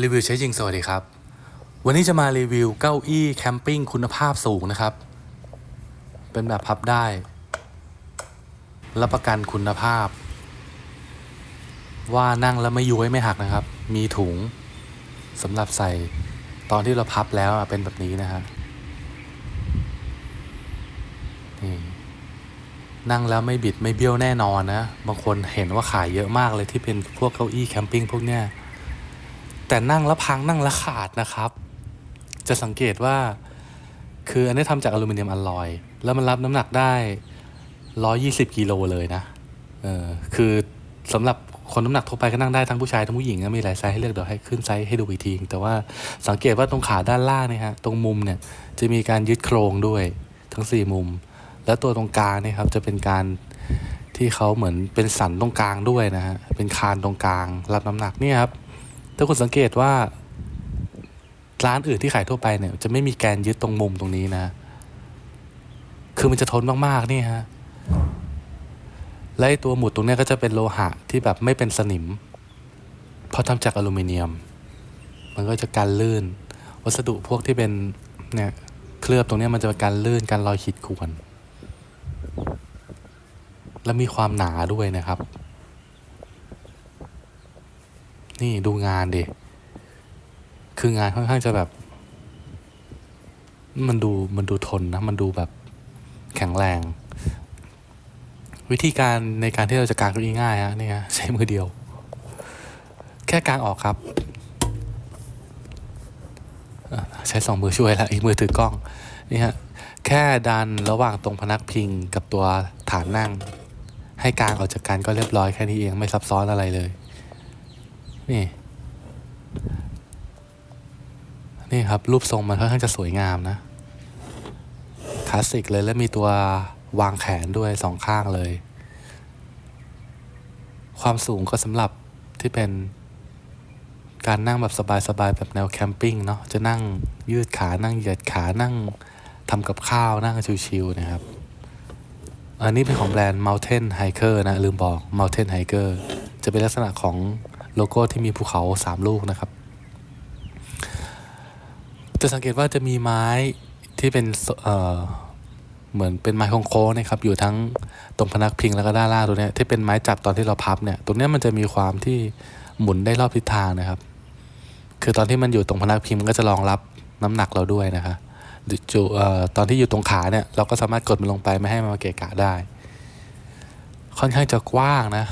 รีวิวใช้จริงสวัสดีครับ วันนี้จะมารีวิวเก้าอี้แคมปิ้งคุณภาพสูงนะครับ เป็นแบบพับได้ รับประกันคุณภาพ ว่านั่งแล้วไม่ย้วยไม่หักนะครับ มีถุงสำหรับใส่ตอนที่เราพับแล้วเป็นแบบนี้นะฮะนี่นั่งแล้วไม่บิดไม่เบี้ยวแน่นอนนะ บางคนเห็นว่าขายเยอะมากเลยที่เป็นพวกเก้าอี้แคมปิ้งพวกเนี้ย แต่นั่งแล้วพังนั่งแล้วขาดนะครับ จะสังเกตว่าคืออันนี้ทำจากอลูมิเนียมอลลอย แล้วมันรับน้ำหนักได้ 120กิโลเลยนะเออคือสำหรับคนน้ำหนักทั่วไปก็นั่งได้ทั้งผู้ชายทั้งผู้หญิงนะมีหลายไซส์ให้เลือกเดี๋ยวให้ขึ้นไซส์ให้ดูอีกทีแต่ว่าสังเกตว่าตรงขาด้านล่างเนี่ยฮะตรงมุมเนี่ยจะมีการยึดโครงด้วยทั้งสี่มุม แล้วตัวตรงกลางเนี่ยครับจะเป็นการที่เขาเหมือนเป็นสันตรงกลางด้วยนะฮะเป็นคานตรงกลางรับน้ำหนักเนี่ยครับ ถ้าคุณสังเกตว่า ร้านอื่นที่ขายทั่วไปเนี่ย จะไม่มีแกนยึดตรงมุมตรงนี้นะ คือมันจะทนมากๆนี่ฮะและไอตัวหมุดตรงเนี้ยก็จะเป็นโลหะที่แบบไม่เป็นสนิม เพราะทำจากอลูมิเนียม มันก็จะกันลื่น วัสดุพวกที่เป็นเนี่ยเคลือบตรงเนี้ยมันจะเป็นการลื่นการรอยขีดข่วนและมีความหนาด้วยนะครับ นี่ดูงานดิคืองานค่อนข้างจะแบบ มันดูมันดูทนนะ มันดูแบบแข็งแรง วิธีการในการที่เราจะกางเก้าอี้ง่ายฮะนี่ฮะใช้มือเดียว แค่กางออกครับ ใช้สองมือช่วยล้วอีกมือถือกล้องนี่ฮะแค่ดันระหว่างตรงพนักพิงกับตัวฐานนั่ง ให้กางออกจากกันก็เรียบร้อยแค่นี้เองไม่ซับซ้อนอะไรเลย นี่ นี่ครับ รูปทรงมันค่อนข้างจะสวยงามนะ คลาสสิกเลยแล้วมีตัววางแขนด้วยสองข้างเลย ความสูงก็สำหรับที่เป็นการนั่งแบบสบายๆแบบแนวแคมปิ้งเนาะจะนั่งยืดขานั่งเหยียดขานั่งทำกับข้าวนั่งชิวๆนะครับ อันนี้เป็นของแบรนด์ Mountain Hiker นะ ลืมบอก Mountain Hiker จะเป็นลักษณะของ โลโก้ที่มีภูเขาสามลูกนะครับ จะสังเกตว่าจะมีไม้ที่เป็นเอ่อเหมือนเป็นไม้โค้งๆนะครับ อยู่ทั้งตรงพนักพิงแล้วก็ด้านล่างตัวเนี้ยที่เป็นไม้จับตอนที่เราพับเนี่ย ตรงเนี้ยมันจะมีความที่หมุนได้รอบทิศทางนะครับ คือตอนที่มันอยู่ตรงพนักพิงมันก็จะรองรับน้ำหนักเราด้วยนะคะจุเอ่อตอนที่อยู่ตรงขาเนี่ยเราก็สามารถกดมันลงไปไม่ให้มันมาเกะกะได้ ค่อนข้างจะกว้างนะ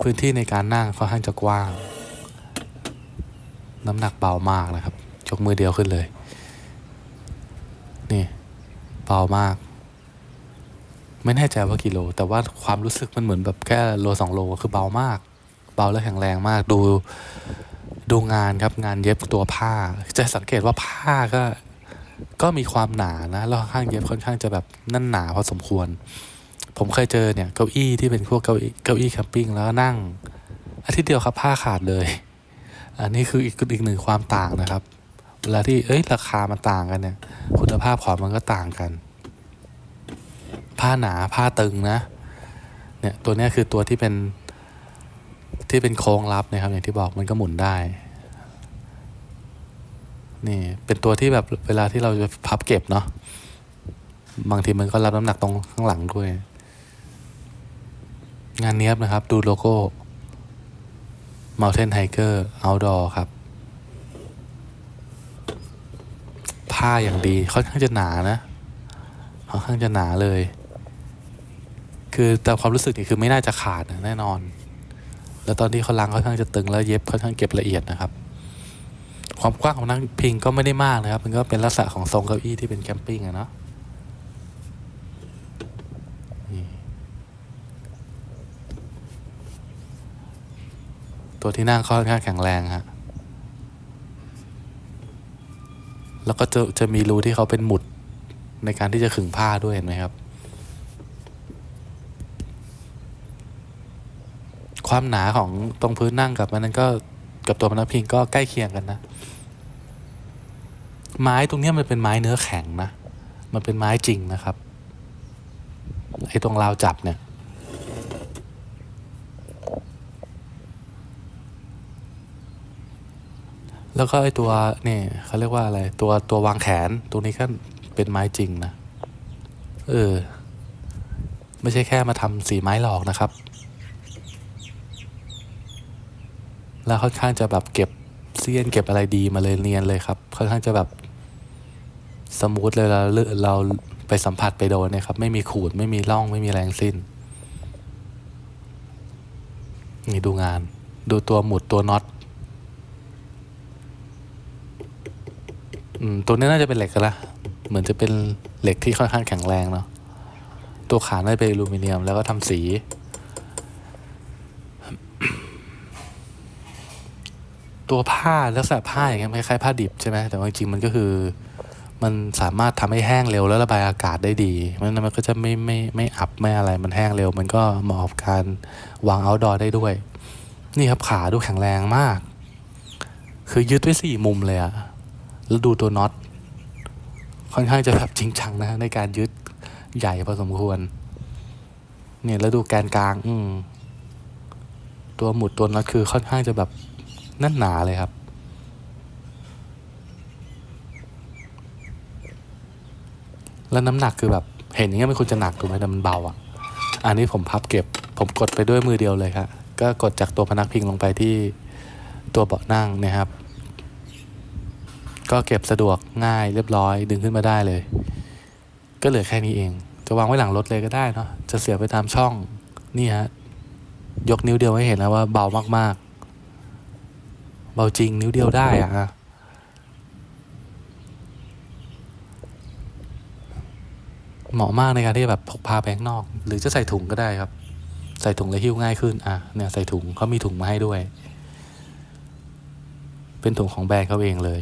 พื้นที่ในการนั่งค่อนข้างจะกว้าง น้ำหนักเบามากนะครับยกมือเดียวขึ้นเลย นี่เบามาก ไม่แน่ใจว่ากี่โล แต่ว่าความรู้สึกมันเหมือนแบบแค่โลสองโลคือเบามาก เบาและแข็งแรงมากดูดูงานครับงานเย็บตัวผ้า จะสังเกตว่าผ้าก็ก็มีความหนานะแล้วข้างเย็บค่อนข้างจะแบบนั่นหนาพอสมควร ผมเคยเจอเนี่ยเก้าอี้ที่เป็นพวกเก้าอี้เก้าอี้แคมปิ้งแล้วนั่ง อาทิตย์เดียวครับผ้าขาดเลย อันนี้คืออีกอีกหนึ่งความต่างนะครับ เวลาที่เอ้ยราคามันต่างกันเนี่ย คุณภาพของมันก็ต่างกัน ผ้าหนาผ้าตึงนะเนี่ยตัวนี้คือตัวที่เป็นที่เป็นโค้งรับนะครับ อย่างที่บอกมันก็หมุนได้ นี่เป็นตัวที่แบบเวลาที่เราจะพับเก็บเนาะบางทีมันก็รับน้ำหนักตรงข้างหลังด้วย งานเนี้ยบนะครับ ดูโลโก้ Mountain Hiker Outdoor ครับ ผ้าอย่างดีค่อนข้างจะหนานะค่อนข้างจะหนาเลย คือแต่ความรู้สึกนี่คือไม่น่าจะขาดนะแน่นอน แล้วตอนที่เขาล้างค่อนข้างจะตึงแล้วเย็บค่อนข้างเก็บละเอียดนะครับ ความกว้างของนั่งพิงก็ไม่ได้มากนะครับ มันก็เป็นลักษณะของทรงเก้าอี้ที่เป็นแคมปิ้งอะเนาะนี่ ตัวที่นั่งค่อนข้างแข็งแรงฮะแล้วก็จะจะมีรูที่เขาเป็นหมุดในการที่จะขึงผ้าด้วยเห็นไหมครับ ความหนาของตรงพื้นนั่งกับมันนั้นก็กับตัวพนักพิงก็ใกล้เคียงกันนะ ไม้ตรงนี้มันเป็นไม้เนื้อแข็งนะ มันเป็นไม้จริงนะครับไอ้ตรงราวจับเนี่ย แล้วก็ไอตัวนี่เขาเรียกว่าอะไร ตัวตัววางแขนตรงนี้ก็เป็นไม้จริงนะ เออ ไม่ใช่แค่มาทำสีไม้หลอกนะครับ แล้วค่อนข้างจะแบบเก็บเสี้ยนเก็บอะไรดีมาเลยเนียนเลยครับ ค่อนข้างจะแบบสมูทเลยเราเราไปสัมผัสไปโดนเนี่ยครับ ไม่มีขูดไม่มีร่องไม่มีแรงสิ้น นี่ดูงาน ดูตัวหมุดตัวน็อต อืมตัวนี้น่าจะเป็นเหล็กกันละเหมือนจะเป็นเหล็กที่ค่อนข้างแข็งแรงเนาะตัวขาน่าจะเป็นอลูมิเนียมแล้วก็ทำสี ตัวผ้าลักษณะผ้าอย่างเงี้ยคล้ายๆผ้าดิบใช่ไหมแต่ว่าจริงๆมันก็คือ มันสามารถทำให้แห้งเร็วแล้วระบายอากาศได้ดีมันมันก็จะไม่ไม่ไม่อับไม่อะไรมันแห้งเร็ว มันก็เหมาะกับการวางเอาท์ดอร์ได้ด้วย นี่ครับขาดูแข็งแรงมาก คือยึดไว้สี่มุมเลยอะ แล้วดูตัวน็อตค่อนข้างจะแบบจริงจังนะในการยึดใหญ่พอสมควร เนี่ยแล้วดูแกนกลาง อืตัวหมุดตัวน็อตคือค่อนข้างจะแบบแน่นหนาเลยครับ แล้วน้ำหนักคือแบบ เห็นอย่างเงี้ยมันควรจะหนักถูกไหมแต่มันเบาอะ อันนี้ผมพับเก็บ ผมกดไปด้วยมือเดียวเลยครับก็กดจากตัวพนักพิงลงไปที่ตัวเบาะนั่งนะครับ ก็เก็บสะดวกง่ายเรียบร้อยดึงขึ้นมาได้เลย ก็เหลือแค่นี้เอง จะวางไว้หลังรถเลยก็ได้เนาะจะเสียบไปตามช่องนี่ฮะยกนิ้วเดียวให้เห็นแล้วว่าเบามากๆ เบาจริงนิ้วเดียวได้อะฮะเหมาะมากในการที่แบบพกพาไปข้างนอก หรือจะใส่ถุงก็ได้ครับ ใส่ถุงแล้วหิ้วง่ายขึ้นอะเนี่ยใส่ถุงเขามีถุงมาให้ด้วย เป็นถุงของแบรนด์เขาเองเลย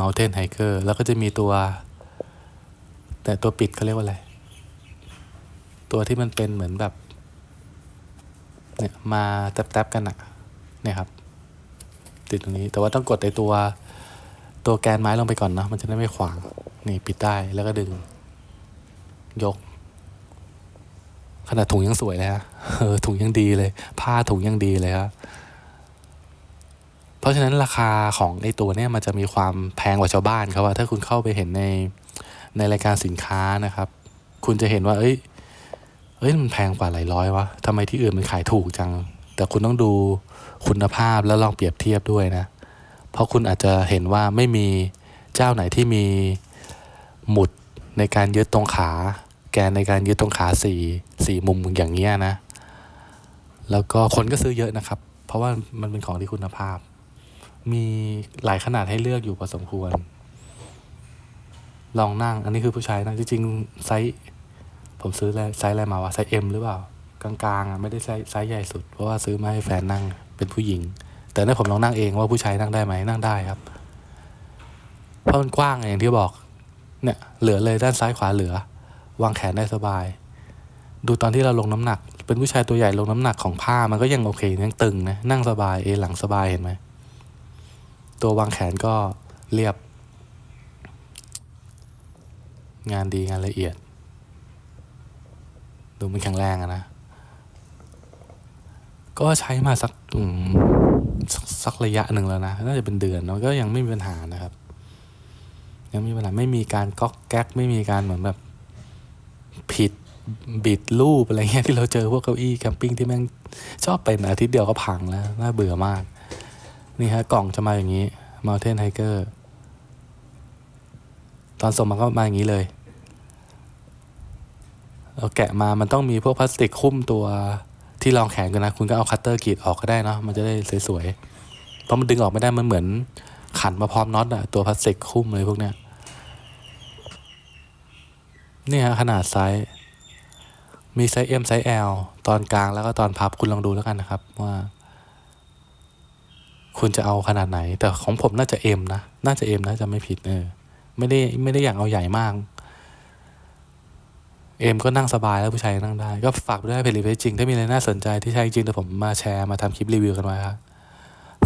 Mountain Hiker แล้วก็จะมีตัว แต่ตัวปิดเขาเรียกว่าอะไร ตัวที่มันเป็นเหมือนแบบ เนี่ย มาแตบๆกันอะเนี่ยครับ ติดตรงนี้แต่ว่าต้องกดไอตัวตัวแกนไม้ลงไปก่อนเนาะมันจะได้ไม่ขวาง นี่ปิดได้แล้วก็ดึง ยก ขนาดถุงยังสวยเลยฮะเออถุงยังดีเลย ผ้าถุงยังดีเลยครับ เพราะฉะนั้นราคาของไอตัวเนี้ยมันจะมีความแพงกว่าชาวบ้านครับว่าถ้าคุณเข้าไปเห็นในในรายการสินค้านะครับ คุณจะเห็นว่า เอ้ยเอ้ยมันแพงกว่าหลายร้อยวะทำไมที่อื่นมันขายถูกจัง แต่คุณต้องดูคุณภาพแล้วลองเปรียบเทียบด้วยนะ เพราะคุณอาจจะเห็นว่าไม่มีเจ้าไหนที่มีหมุดในการยึดตรงขา แกนในการยึดตรงขาสี่สี่มุมอย่างเงี้ยนะ แล้วก็คนก็ซื้อเยอะนะครับ เพราะว่ามันเป็นของที่คุณภาพ มีหลายขนาดให้เลือกอยู่พอสมควร ลองนั่ง อันนี้คือผู้ชายนั่งจริงๆไซส์ผมซื้อไซส์อะไรมาวะไซส์เอ็มหรือเปล่า กลางๆอะไม่ได้ไซส์ไซส์ใหญ่สุด เพราะว่าซื้อมาให้แฟนนั่งเป็นผู้หญิง แต่เนี่ยผมลองนั่งเองว่าผู้ชายนั่งได้ไหมนั่งได้ครับ เพราะมันกว้างไงอย่างที่บอก เนี่ยเหลือเลยด้านซ้ายขวาเหลือ วางแขนได้สบาย ดูตอนที่เราลงน้ำหนัก เป็นผู้ชายตัวใหญ่ลงน้ำหนักของผ้ามันก็ยังโอเคยังตึงนะนั่งสบายเอหลังสบายเห็นไหม ตัววางแขนก็เรียบ งานดีงานละเอียด ดูมันแข็งแรงอะนะ ก็ใช้มาสักสักสักระยะหนึ่งแล้วนะ น่าจะเป็นเดือนเนาะก็ยังไม่มีปัญหานะครับ ยังไม่มีปัญหาไม่มีการก๊อกแก๊กไม่มีการเหมือนแบบ ผิดบิดรูปอะไรเงี้ยที่เราเจอพวกเก้าอี้แคมปิ้งที่แม่งชอบเป็นอาทิตย์เดียวก็พังแล้ว น่าเบื่อมาก นี่ฮะกล่องจะมาอย่างนี้ Mountain Hiker ตอนส่งมาก็มาอย่างนี้เลยเราแกะมามันต้องมีพวกพลาสติกคุ้มตัวที่รองแขนกันนะ คุณก็เอาคัตเตอร์กรีดออกก็ได้เนาะมันจะได้สวยๆเพราะมันดึงออกไม่ได้มันเหมือนขันมาพร้อมน็อตอะตัวพลาสติกคุ้มเลยพวกเนี้ยนี่ฮะขนาดไซส์มีไซส์ M ไซส์ L ตอนกลางแล้วก็ตอนพับคุณลองดูแล้วกันนะครับว่า คุณจะเอาขนาดไหน แต่ของผมน่าจะเอ็มนะ น่าจะเอ็มน่าจะไม่ผิดเออไม่ได้ไม่ได้อยากเอาใหญ่มาก เอ็มก็นั่งสบายแล้วผู้ชายนั่งได้ ก็ฝากด้วยเพจรีวิวจริง ถ้ามีอะไรน่าสนใจที่ใช่จริงเดี๋ยวผมมาแชร์มาทำคลิปรีวิวกันไว้ครับ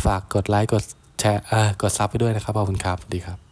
ฝากกดไลค์กดแชร์เออกดซับไปด้วยนะครับขอบคุณครับสวัสดีครับ